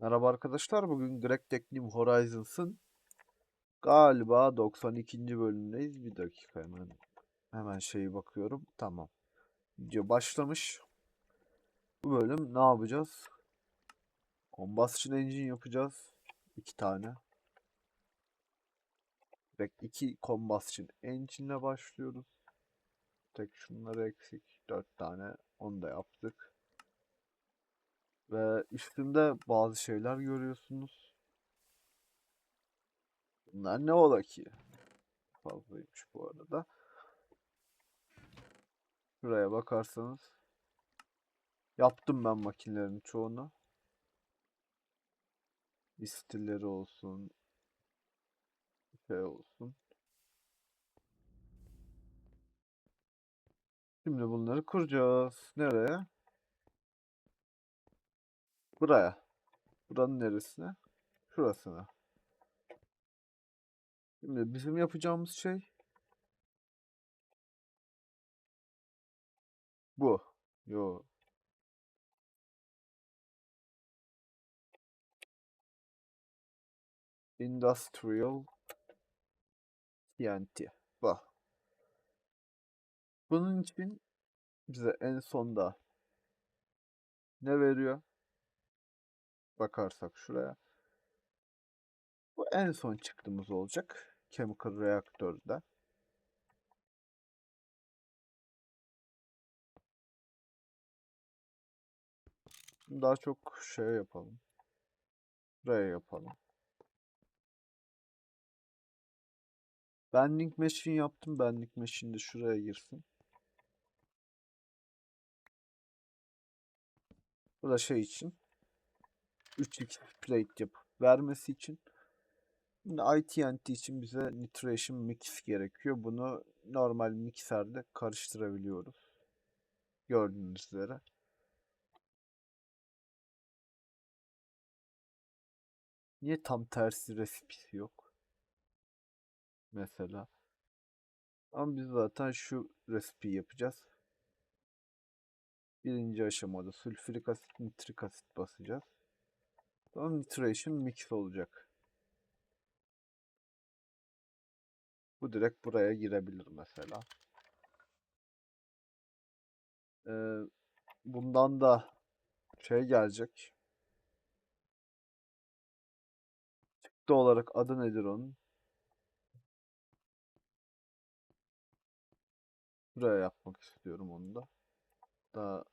Merhaba arkadaşlar. Bugün Greg Tech New Horizons'ın galiba 92. bölümündeyiz. Bir dakika hemen hemen şeyi bakıyorum. Tamam. Video başlamış. Bu bölüm ne yapacağız? Combustion engine yapacağız. iki tane. Direkt iki combustion engine ile başlıyoruz. Tek şunları eksik. Dört tane. Onu da yaptık. Ve üstünde bazı şeyler görüyorsunuz. Bunlar ne ola ki? Fazlaymış bu arada. Şuraya bakarsanız. Yaptım ben makinelerin çoğunu. İstilleri olsun. Şey olsun. Şimdi bunları kuracağız. Nereye? Buraya. Buranın neresine? Şurasına. Şimdi bizim yapacağımız şey bu. Yo. Industrial TNT. Bak. Bunun için bize en sonda ne veriyor? Bakarsak şuraya. Bu en son çıktığımız olacak. Chemical reaktörde. Daha çok şey yapalım. Buraya yapalım. Bending machine yaptım. Bending machine de şuraya girsin. Bu da şey için. 3x plate yapıp vermesi için. Şimdi ITNT için bize nitration mix gerekiyor. Bunu normal mikserde karıştırabiliyoruz. Gördüğünüz üzere. Niye tam tersi resipisi yok? Mesela. Ama biz zaten şu resipi yapacağız. Birinci aşamada sülfürik asit, nitrik asit basacağız. Sonra nitration mix olacak. Bu direkt buraya girebilir mesela. Ee, bundan da şey gelecek. Çıktı olarak adı nedir onun? Buraya yapmak istiyorum onu da. Daha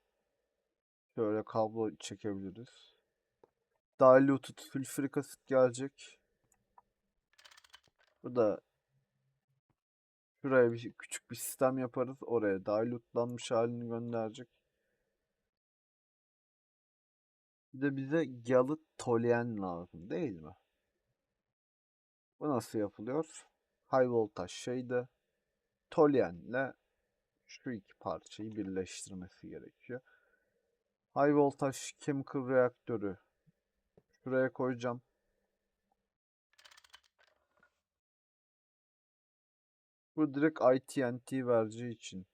şöyle kablo çekebiliriz. Diluted sülfürik asit gelecek. Burada şuraya bir küçük bir sistem yaparız. Oraya dilutelanmış halini gönderecek. Bir de bize galı toluen lazım değil mi? Bu nasıl yapılıyor? High voltage şeyde toluenle şu iki parçayı birleştirmesi gerekiyor. High voltage chemical reaktörü şuraya koyacağım. Bu direkt ITNT vereceği için.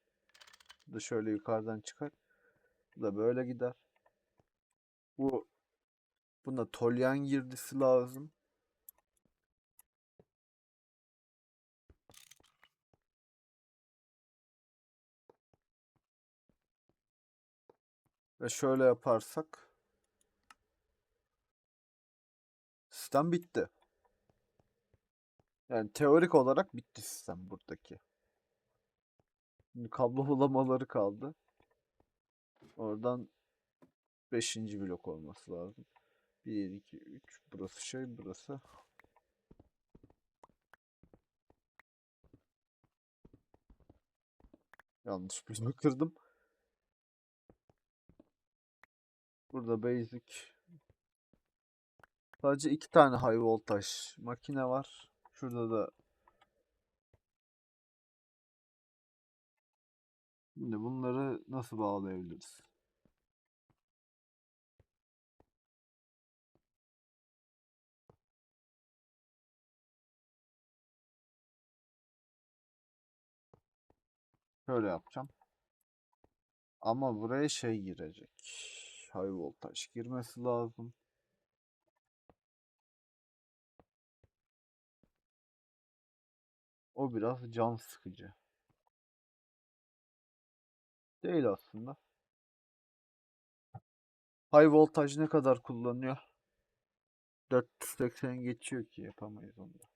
Bu da şöyle yukarıdan çıkar. Bu da böyle gider. Bu buna toluen girdisi lazım. Ve şöyle yaparsak sistem bitti. Yani teorik olarak bitti sistem buradaki. Kablo bulamaları kaldı. Oradan 5. blok olması lazım. 1, 2, 3. Burası şey, burası. Yanlış bir kırdım. Burada basic. Sadece iki tane high voltage makine var. Şurada da Şimdi bunları nasıl bağlayabiliriz? Şöyle yapacağım. Ama buraya şey girecek. High voltage girmesi lazım. Bu biraz can sıkıcı. Değil aslında. High voltage ne kadar kullanıyor? 480 geçiyor ki yapamayız onu da.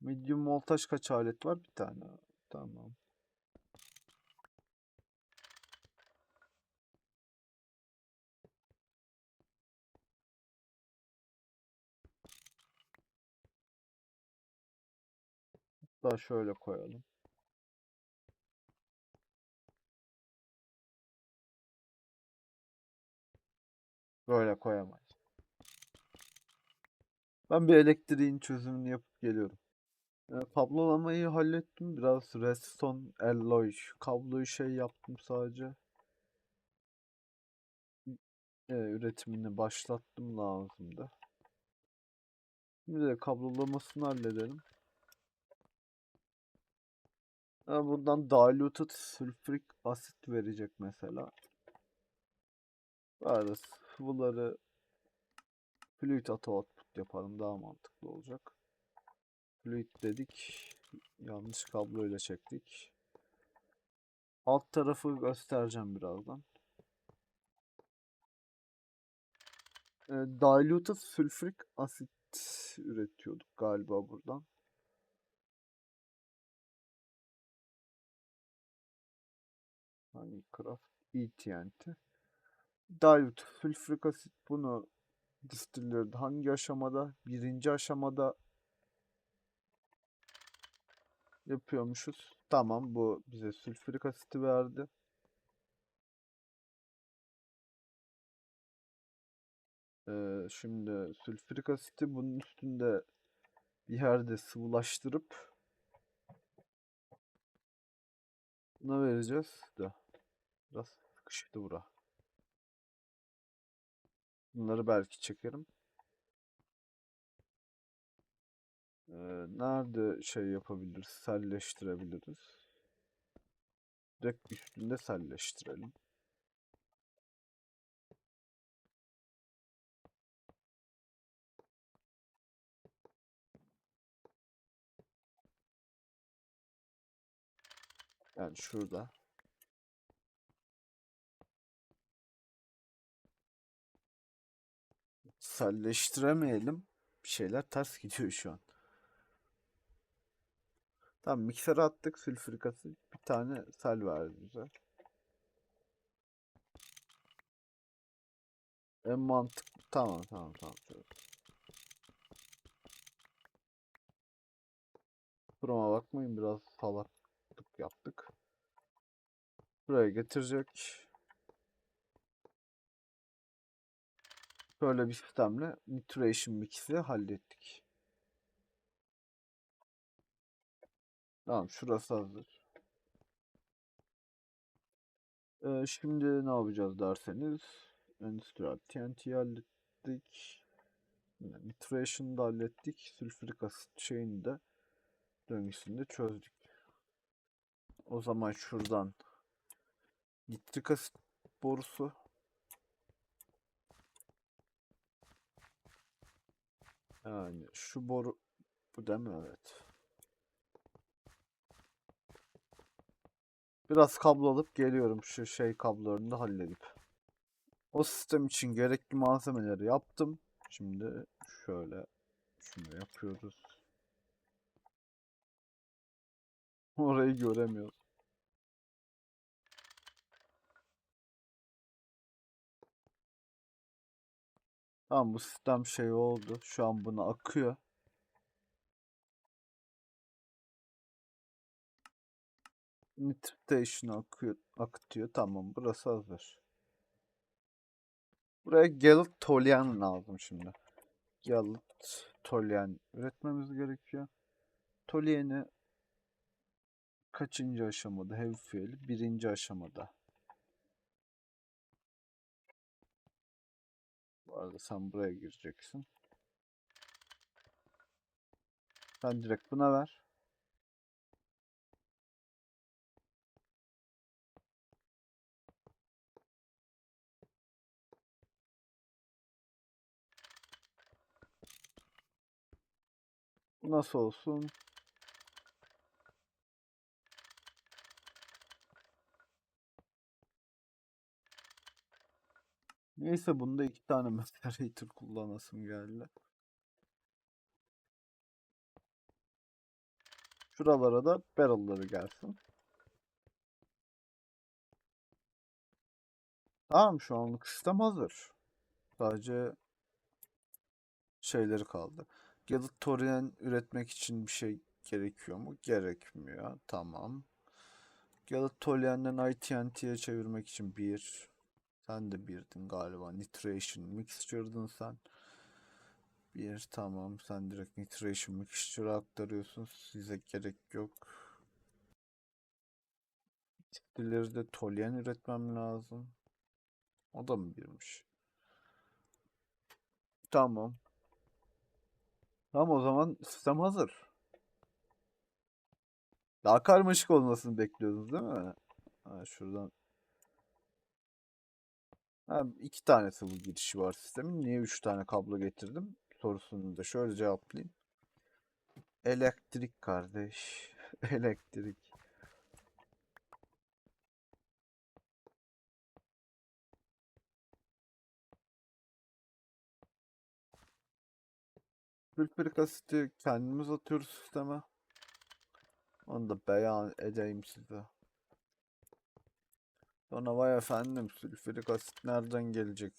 Medium voltaj kaç alet var? Bir tane. Tamam. Daha şöyle koyalım. Böyle koyamayız. Ben bir elektriğin çözümünü yapıp geliyorum. E, kablolamayı hallettim. Biraz redstone alloy kabloyu şey yaptım sadece. E, üretimini başlattım lazımdı. Şimdi de kablolamasını halledelim. E, buradan diluted sulfuric asit verecek mesela. Böyle sıvıları fluid auto output yapalım daha mantıklı olacak. Fluid dedik. Yanlış kabloyla çektik. Alt tarafı göstereceğim birazdan. E, diluted sulfuric asit üretiyorduk galiba buradan. Hangi craft? ETNT. Dilute sulfuric asit bunu distillerde hangi aşamada? Birinci aşamada yapıyormuşuz. Tamam bu bize sülfürik asiti verdi. Ee, şimdi sülfürik asiti bunun üstünde bir yerde sıvılaştırıp buna vereceğiz de biraz sıkıştı bura. Bunları belki çekerim. Ee, nerede şey yapabiliriz? Selleştirebiliriz. Direkt üstünde selleştirelim. Yani şurada. Selleştiremeyelim. Bir şeyler ters gidiyor şu an. Tamam miksere attık sülfürik asit. Bir tane sel verdi bize. En mantıklı. Tamam tamam tamam. Kusuruma bakmayın biraz salaklık yaptık. Buraya getirecek. Böyle bir sistemle nitration mix'i hallettik. Tamam şurası hazır. Ee, şimdi ne yapacağız derseniz Endüstriyel TNT'yi hallettik. Nitration'ı da hallettik. Sülfürik asit şeyini de döngüsünü de çözdük. O zaman şuradan nitrik asit borusu yani şu boru bu değil mi? Evet. Biraz kablo alıp geliyorum şu şey kablolarını da halledip. O sistem için gerekli malzemeleri yaptım. Şimdi şöyle şunu yapıyoruz. Orayı göremiyoruz. Tamam bu sistem şey oldu. Şu an buna akıyor. Nitritation'ı akıyor, akıtıyor. Tamam burası hazır. Buraya Gallet Tolyan lazım şimdi. Gallet Tolyan üretmemiz gerekiyor. Tolyen'i kaçıncı aşamada? Heavy fuel birinci aşamada. Arada sen buraya gireceksin. Sen direkt buna ver. Nasıl olsun? Neyse bunda iki tane moderator kullanasım geldi. Şuralara da barrel'ları gelsin. Tamam şu anlık sistem hazır. Sadece şeyleri kaldı. Galatorian üretmek için bir şey gerekiyor mu? Gerekmiyor. Tamam. Galatorian'dan ITNT'ye çevirmek için bir. Sen de birdin galiba. Nitration Mixture'dın sen. Bir tamam. Sen direkt Nitration Mixture'a aktarıyorsun. Size gerek yok. Tipleri de Tolyen üretmem lazım. O da mı birmiş? Tamam. Tamam o zaman sistem hazır. Daha karmaşık olmasını bekliyordunuz değil mi? Ha, şuradan. Ha, iki tane sıvı girişi var sistemin. Niye üç tane kablo getirdim? Sorusunu da şöyle cevaplayayım. Elektrik kardeş. Elektrik. Sülfürik asiti kendimiz atıyoruz sisteme. Onu da beyan edeyim size. Sonra vay efendim sülfürik asit nereden gelecek?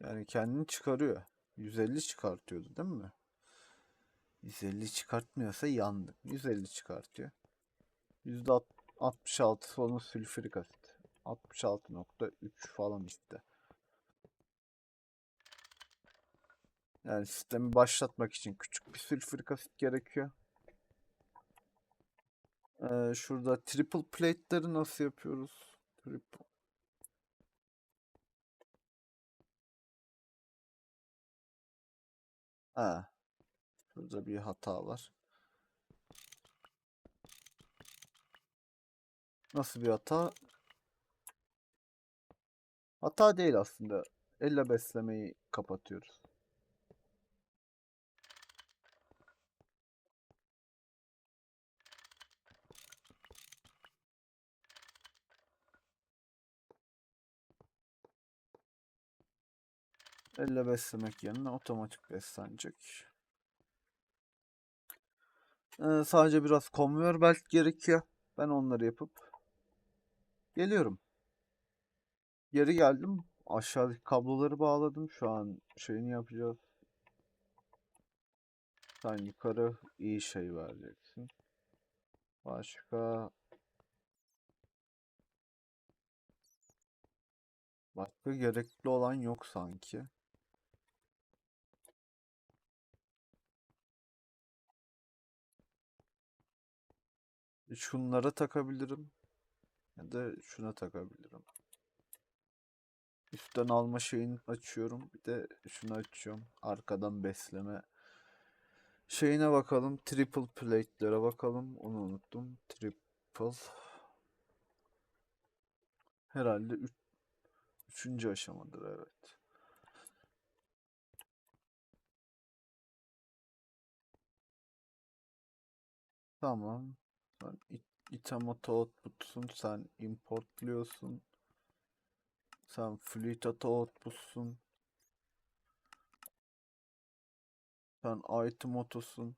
Yani kendini çıkarıyor. 150 çıkartıyordu değil mi? 150 çıkartmıyorsa yandık. 150 çıkartıyor. %66 sonu sülfürik asit. 66.3 falan işte. Yani sistemi başlatmak için küçük bir sülfürik asit gerekiyor. Ee, şurada triple plate'leri nasıl yapıyoruz? Triple. Ha. Şurada bir hata var. Nasıl bir hata? Hata değil aslında. Elle beslemeyi kapatıyoruz. Elle beslemek yerine otomatik beslenecek. Ee, sadece biraz conveyor belt gerekiyor. Ben onları yapıp geliyorum. Geri geldim. Aşağıdaki kabloları bağladım. Şu an şeyini yapacağız. Sen yukarı iyi şey vereceksin. Başka Başka gerekli olan yok sanki. Şunlara takabilirim. Ya da şuna takabilirim. Üstten alma şeyini açıyorum. Bir de şunu açıyorum. Arkadan besleme şeyine bakalım. Triple plate'lere bakalım. Onu unuttum. Triple. Herhalde üç, üçüncü aşamadır evet. Tamam. Sen it- Itamoto output'sun. Sen importluyorsun. Sen fluid auto output'sun. Sen item auto'sun.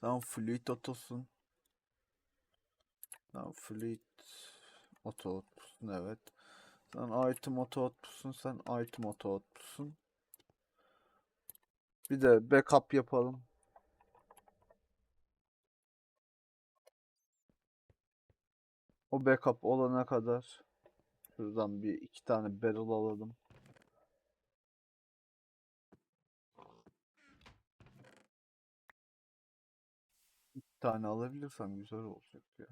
Sen fluid auto'sun. Sen fluid auto output'sun evet. Sen item auto output'sun. Sen item auto output'sun. Bir de backup yapalım. O backup olana kadar şuradan bir iki tane barrel alalım. İki tane alabilirsem güzel olacak ya.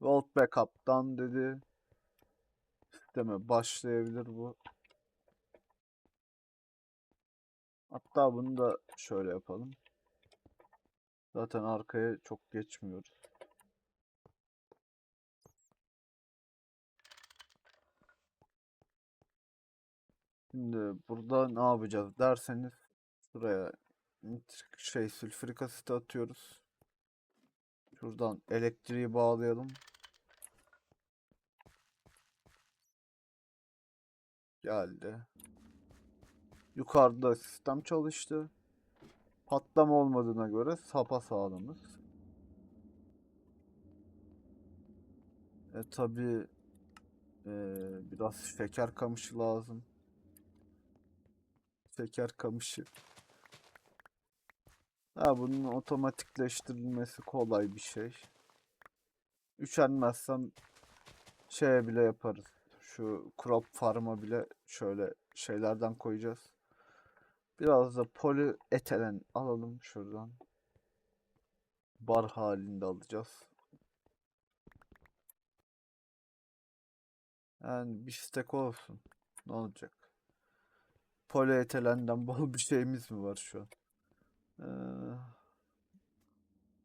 Vault backup'tan dedi. Sisteme başlayabilir bu. Hatta bunu da şöyle yapalım. Zaten arkaya çok geçmiyoruz. Şimdi burada ne yapacağız derseniz şuraya şey sülfürik asit atıyoruz. Şuradan elektriği bağlayalım. Geldi. Yukarıda sistem çalıştı. Patlama olmadığına göre sapa sağlamız. E tabi biraz şeker kamışı lazım. Şeker kamışı. Ha bunun otomatikleştirilmesi kolay bir şey. Üşenmezsem şeye bile yaparız. Şu crop farm'a bile şöyle şeylerden koyacağız. Biraz da polietilen alalım şuradan. Bar halinde alacağız. Yani bir stek olsun. Ne olacak? Polietilenden bol bir şeyimiz mi var şu an? Ee,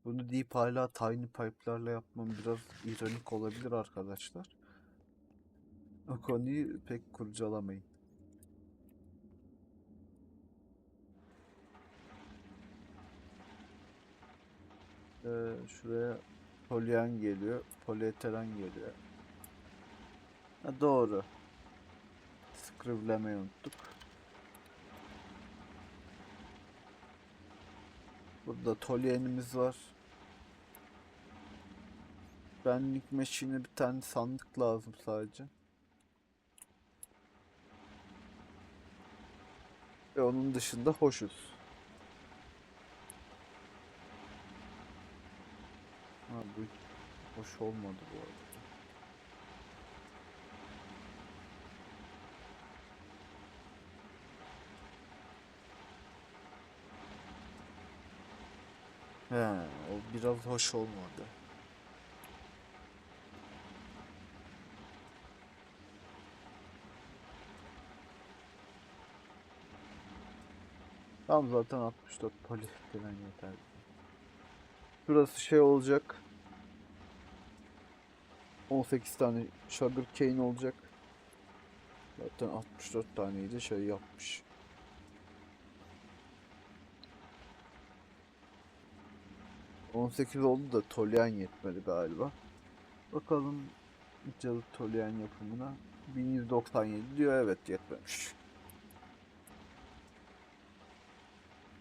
bunu deyip hala tiny pipe'larla yapmam biraz ironik olabilir arkadaşlar. O konuyu pek kurcalamayın. Ee, şuraya polyen geliyor. Polietilen geliyor. Ha, doğru. Scribble'lemeyi unuttuk. Burada tolyenimiz var. Benlik meşine bir tane sandık lazım sadece. Ve onun dışında hoşuz. Ha bu hoş olmadı bu arada. He, o biraz hoş olmadı. Tam zaten 64 poli falan yeter. Burası şey olacak. 18 tane sugar cane olacak. Zaten 64 taneydi şey yapmış. On sekiz oldu da tolyen yetmedi galiba. Bakalım cadı tolyen yapımına. 1197 diyor evet yetmemiş.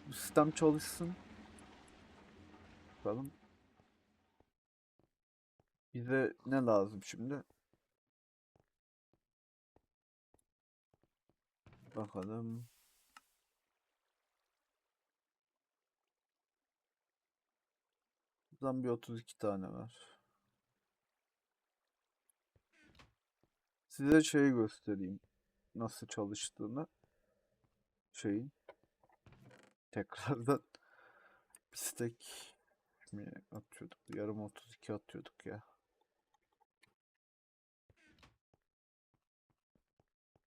Bu sistem çalışsın. Bakalım. Bize ne lazım şimdi? Bakalım. Buradan bir 32 tane var. Size şeyi göstereyim. Nasıl çalıştığını. Şeyin. Tekrardan bir atıyorduk? Yarım 32 atıyorduk ya.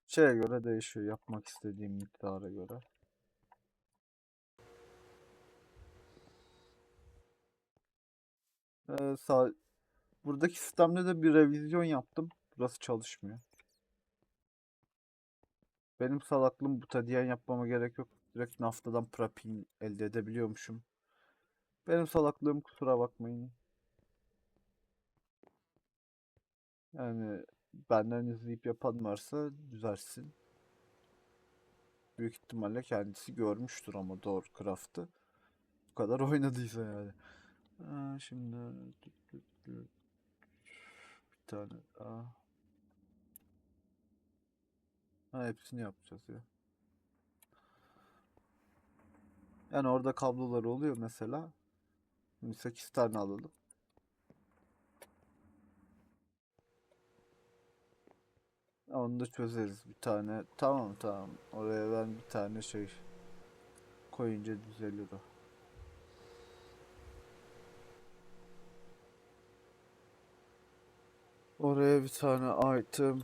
Şeye göre değişiyor. Yapmak istediğim miktara göre. Ee, sağ... Buradaki sistemde de bir revizyon yaptım. Burası çalışmıyor. Benim salaklığım butadiyen yapmama gerek yok. Direkt naftadan propin elde edebiliyormuşum. Benim salaklığım kusura bakmayın. Yani benden izleyip yapan varsa düzelsin. Büyük ihtimalle kendisi görmüştür ama doğru craft'ı. Bu kadar oynadıysa yani. Aa, şimdi bir tane daha. Ha hepsini yapacağız ya. Yani orada kablolar oluyor mesela. Şimdi 8 tane alalım. Onu da çözeriz bir tane. Tamam tamam. Oraya ben bir tane şey koyunca düzelir o. Oraya bir tane item.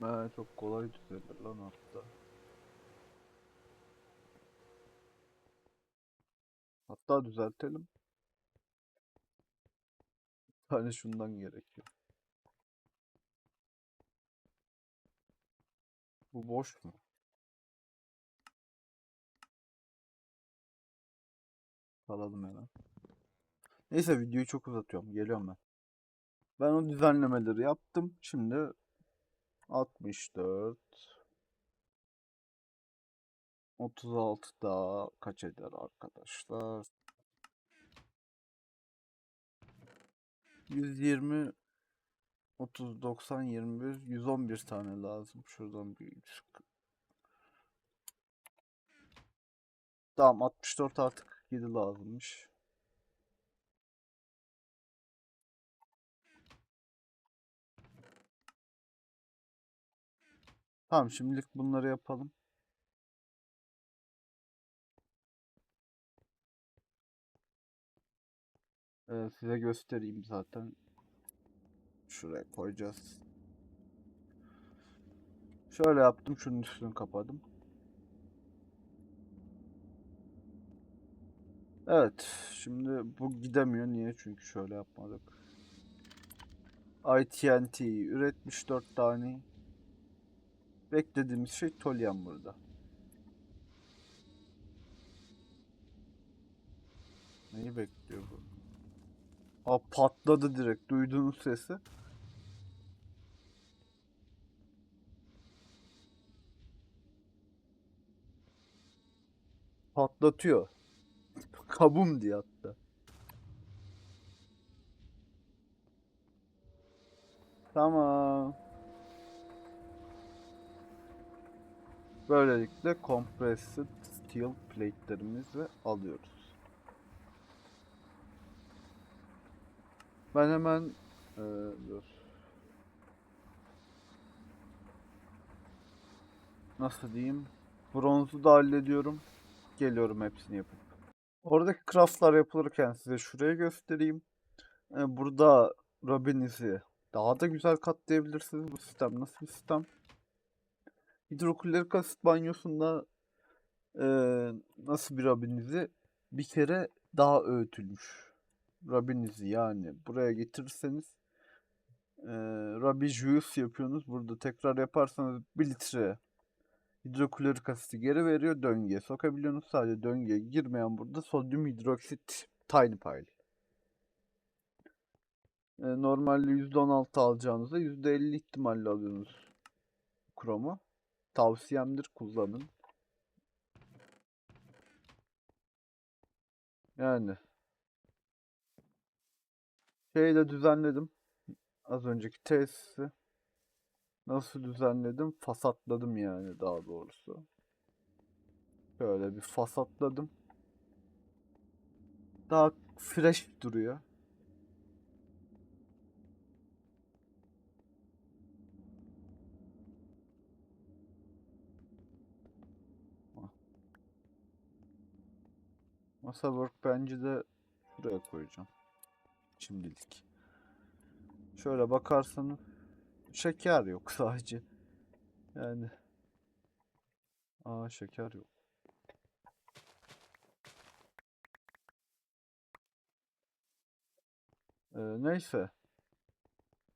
Ha, çok kolay düzelir lan hatta. Hatta düzeltelim. Bir tane şundan gerekiyor. Bu boş mu? Alalım hemen. Neyse videoyu çok uzatıyorum. Geliyorum ben. Ben o düzenlemeleri yaptım. Şimdi 64 36 daha kaç eder arkadaşlar? 120 30 90 21 111 tane lazım. Şuradan bir Tamam 64 artık 47 lazımmış. Tamam şimdilik bunları yapalım. Ee, size göstereyim zaten. Şuraya koyacağız. Şöyle yaptım. Şunun üstünü kapadım. Evet. Şimdi bu gidemiyor. Niye? Çünkü şöyle yapmadık. ITNT üretmiş 4 tane. Beklediğimiz şey Tolyan burada. Neyi bekliyor bu? Aa patladı direkt. Duyduğunuz sesi. Patlatıyor. Kabum diye hatta. Tamam. Böylelikle compressed steel plate'lerimizi alıyoruz. Ben hemen eee, dur. Nasıl diyeyim? Bronzu da hallediyorum. Geliyorum hepsini yapıp. Oradaki craftlar yapılırken size şuraya göstereyim. Ee, burada Robiniz'i daha da güzel katlayabilirsiniz. Bu sistem nasıl bir sistem? Hidroklorik asit banyosunda eee, nasıl bir Robiniz'i bir kere daha öğütülmüş. Robiniz'i yani buraya getirirseniz eee Rabi juice yapıyorsunuz. Burada tekrar yaparsanız 1 litre hidroklorik asiti geri veriyor. Döngüye sokabiliyorsunuz. Sadece döngüye girmeyen burada sodyum hidroksit tiny pile. E, normalde %16 alacağınızda %50 ihtimalle alıyorsunuz kromu. Tavsiyemdir kullanın. Yani. Şeyi de düzenledim. Az önceki tesisi. Nasıl düzenledim? Fasatladım yani daha doğrusu. Böyle bir fasatladım. Daha fresh duruyor. Masa workbench'i de buraya koyacağım. Şimdilik. Şöyle bakarsanız şeker yok sadece. Yani Aa şeker yok. Ee, neyse.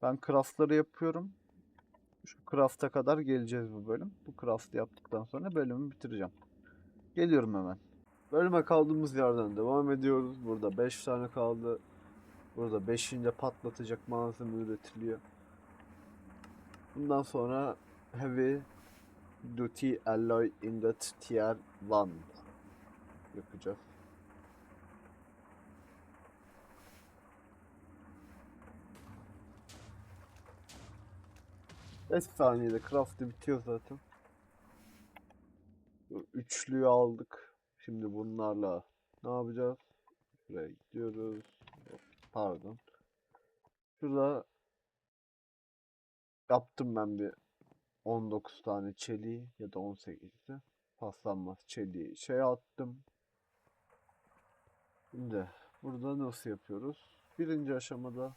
Ben craftları yapıyorum. Şu craft'a kadar geleceğiz bu bölüm. Bu craft'ı yaptıktan sonra bölümü bitireceğim. Geliyorum hemen. Bölüme kaldığımız yerden devam ediyoruz. Burada 5 tane kaldı. Burada 5'inde patlatacak malzeme üretiliyor. Bundan sonra Heavy Duty Alloy Ingot Tier 1 yapacağız. Beş saniyede craft'ı bitiyor zaten. Üçlüyü aldık. Şimdi bunlarla ne yapacağız? Şuraya gidiyoruz. Pardon. Şurada yaptım ben bir 19 tane çeliği ya da 18'i. Paslanmaz çeliği şey attım. Şimdi burada nasıl yapıyoruz? Birinci aşamada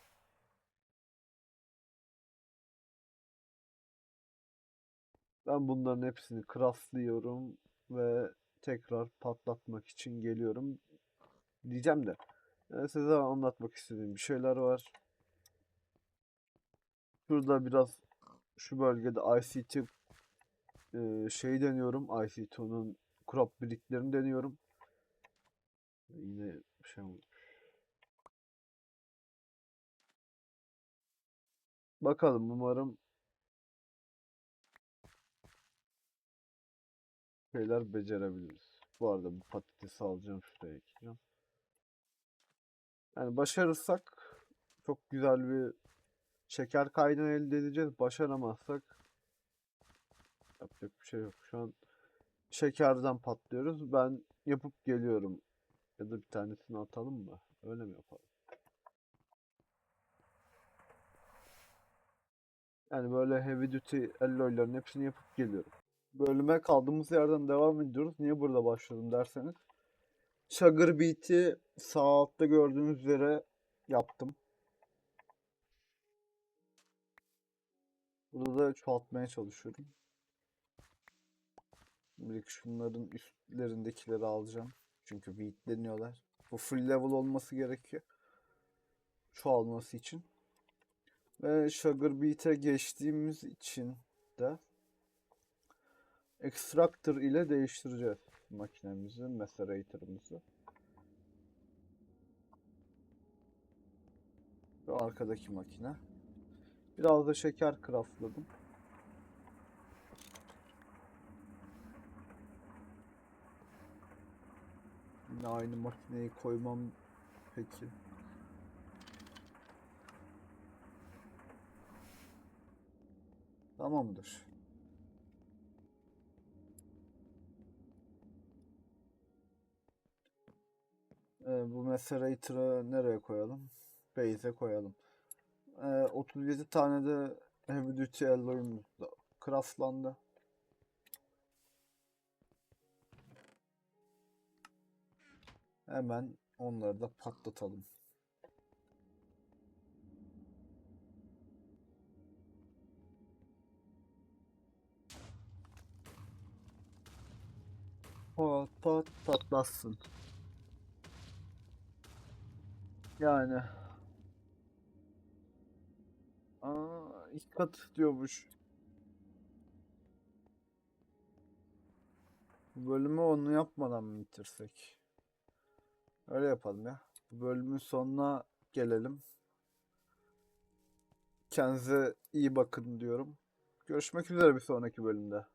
ben bunların hepsini craftlıyorum ve tekrar patlatmak için geliyorum. Diyeceğim de e, size anlatmak istediğim bir şeyler var. Şurada biraz şu bölgede ICT e, şeyi deniyorum. IC2'nun crop bricklerini deniyorum. Yine şey. Bakalım umarım şeyler becerebiliriz. Bu arada bu patatesi alacağım şuraya ekeceğim. Yani başarırsak çok güzel bir şeker kaynağı elde edeceğiz. Başaramazsak yapacak bir şey yok. Şu an şekerden patlıyoruz. Ben yapıp geliyorum. Ya da bir tanesini atalım mı? Öyle mi yapalım? Yani böyle heavy duty alloyların hepsini yapıp geliyorum. Bölüme kaldığımız yerden devam ediyoruz. Niye burada başladım derseniz. Sugar Beet'i sağ altta gördüğünüz üzere yaptım. Burada da çoğaltmaya çalışıyorum. Şimdilik şunların üstlerindekileri alacağım. Çünkü beatleniyorlar. Bu full level olması gerekiyor. Çoğalması için. Ve Sugar Beet'e geçtiğimiz için de Extractor ile değiştireceğiz makinemizi, macerator'ımızı. Ve arkadaki makine. Biraz da şeker craftladım. Yine aynı makineyi koymam peki. Tamamdır. Ee, bu macerator'ı nereye koyalım? Base'e koyalım. Ee, 37 tane de heavy duty alloy'umuz da craftlandı. Hemen onları da patlatalım. Pat pat patlatsın. Yani. Aa, iki kat diyormuş. Bu bölümü onu yapmadan mı bitirsek? Öyle yapalım ya. Bu bölümün sonuna gelelim. Kendinize iyi bakın diyorum. Görüşmek üzere bir sonraki bölümde.